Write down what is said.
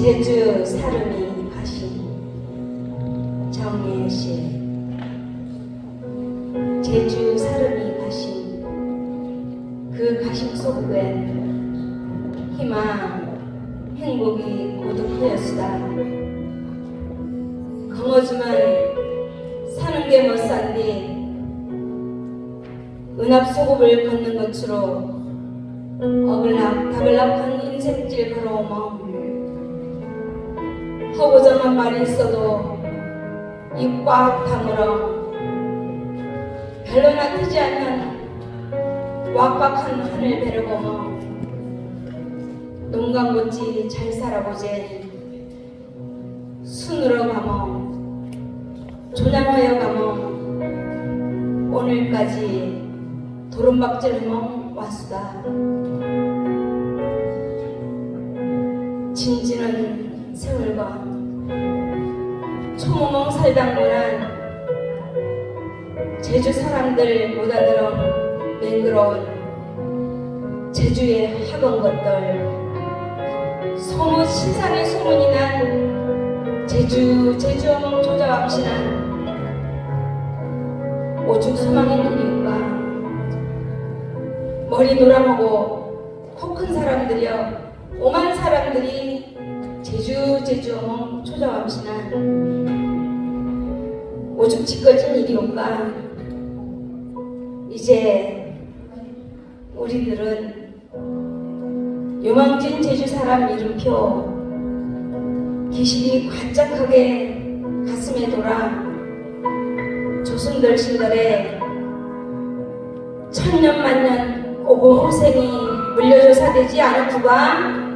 제주 사름이 가신 정예 씨 제주 사름이 가신 그 가심 속엔 희망 행복이 고독하였으다. 거머쥐만 사는 게 못 산디 은합 소급을 걷는 것으로 어글락 다글락한 인생길 걸어오며 허구정한 말이 있어도 입 꽉 다물어 별로나 뜨지 않는 왁박한 하늘 배려보며 농간고지 잘 살아보제 순으로 가며 조장하여 가며 오늘까지 도른박질하며 왔수다. 진지는 세월과 초무멍 살당문한 제주 사람들 못 알아들어 맹그러운 제주의 학원 것들 소문 신상의 소문이 난 제주 제주어멍 조자왕신한 오죽 소망의 일일까 머리 노라먹고 제주 제주어멍 초자왕신한 오죽 짓거진 일이올까 이제 우리들은 요망진 제주 사람 이름표 기실이 관짝하게 가슴에 돌아 조승들 신들의 천년만년 오고 호생이 물려조사되지 않았구가